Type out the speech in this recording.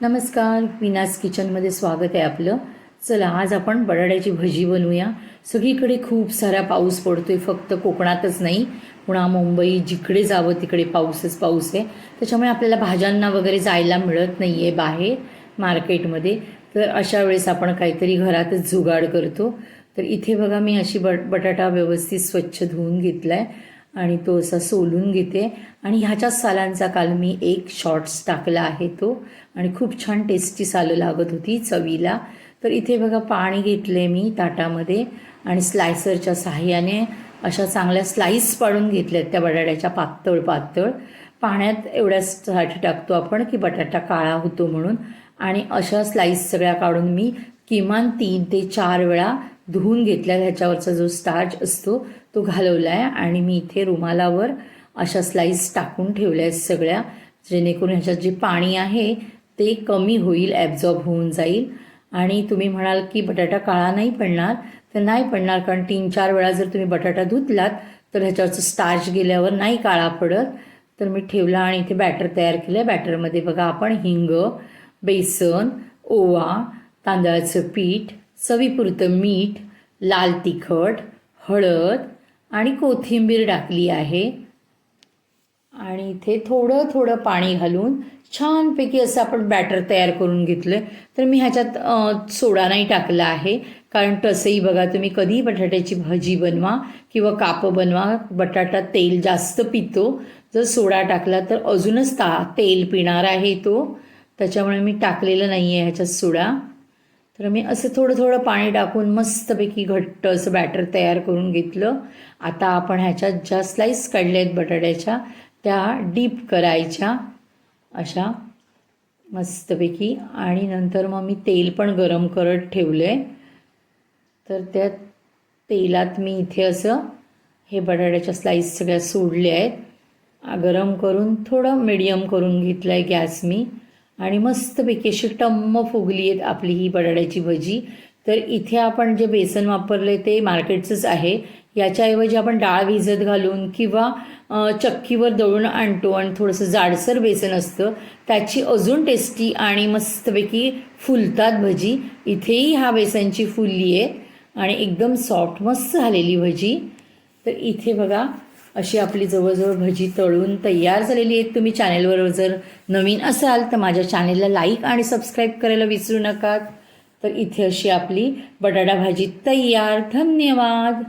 नमस्कार विनास किचनमध्ये स्वागत आहे आपलं. चला आज आपण बटाट्याची भजी बनवूया. सगळीकडे खूप सारा पाऊस पडतोय फक्त कोकणातच नाही. पुन्हा मुंबई जिकडे जावं तिकडे पाऊसच पाऊस आहे. त्याच्यामुळे आपल्याला भाज्यांना वगैरे जायला मिळत नाही आहे बाहेर मार्केटमध्ये. तर अशा वेळेस आपण काहीतरी घरातच जुगाड करतो. तर इथे बघा मी अशी बट बटाटा व्यवस्थित स्वच्छ धुवून घेतला आहे आणि तो असा सोलून घेते. आणि ह्याच्याच सालांचा काल मी एक शॉर्ट्स टाकला आहे तो. आणि खूप छान टेस्टी सालं लागत होती चवीला. तर इथे बघा पाणी घेतले मी ताटामध्ये आणि स्लायसरच्या सहाय्याने अशा चांगल्या स्लाईस पाडून घेतल्यात त्या बटाट्याच्या पातळ पातळ. पाण्यात एवढ्यासाठी टाकतो आपण की बटाटा काळा होतो म्हणून. आणि अशा स्लाईस सगळ्या काढून मी किमान तीन ते चार वेळा धुवून घेतल्या ह्याच्यावरचा जो स्टार्च असतो तो घालवला आहे आणि मी इथे रुमालावर अशा स्लाईस टाकून ठेवल्या आहेत सगळ्या जेणेकरून ह्याच्यात जे पाणी आहे ते कमी होईल ॲब्झॉर्ब होऊन जाईल. आणि तुम्ही म्हणाल की बटाटा काळा नाही पडणार तर नाही पडणार कारण तीन चार वेळा जर तुम्ही बटाटा धुतलात तर ह्याच्यावरचं स्टार्च गेल्यावर नाही काळा पडत. तर मी ठेवला आणि इथे बॅटर तयार केलं आहे बॅटरमध्ये बघा आपण हिंग बेसन ओवा तांदळाचं पीठ चवीपुरतं मीठ लाल तिखट हळद आणि कोथिंबीर टाकली आहे. आणि इथे थोडं थोडं पाणी घालून छानपैकी असं आपण बॅटर तयार करून घेतलं. तर मी ह्याच्यात सोडा नाही टाकला आहे. कारण तसंही बघा तुम्ही कधीही बटाट्याची भाजी बनवा किंवा कापं बनवा. बटाटा तेल जास्त पितो. जर सोडा टाकला तर अजूनच ता तेल पिणार आहे तो. त्याच्यामुळे मी टाकलेलं नाही आहे ह्याच्यात सोडा. तर मी असं थोडं थोडं पाणी टाकून मस्तपैकी घट्ट असं बॅटर तयार करून घेतलं. आता आपण ह्याच्यात ज्या स्लाईस काढल्या आहेत बटाट्याच्या त्या डीप करायच्या अशा मस्तपैकी. आणि नंतर मग मी तेल पण गरम करत ठेवलं आहे तर त्या तेलात मी इथे असं हे बटाट्याच्या स्लाईस सगळ्या सोडल्या आहेत. गरम करून थोडं मिडियम करून घेतलं आहे गॅस मी. आणि मस्तपैकी अशी टम्म फुगली आहेत आपली ही बटाट्याची भजी. तर इथे आपण जे बेसन वापरले ते मार्केटचंच आहे. याच्याऐवजी आपण डाळ भिजत घालून किंवा चक्कीवर दळून आणतो आणि थोडंसं जाडसर बेसन असतं. त्याची अजून टेस्टी आणि मस्तपैकी फुलतात भजी. इथेही हा बेसनची फुलली आहे आणि एकदम सॉफ्ट मस्त झालेली भजी. तर इथे बघा अशी आपली जवळजवळ भजी तळून तयार झालेली आहेत. तुम्ही चॅनेलवर जर नवीन असाल तर माझ्या चॅनेलला लाईक आणि सबस्क्राईब करायला विसरू नका. तर इथे अशी आपली बटाटा भाजी तयार. धन्यवाद.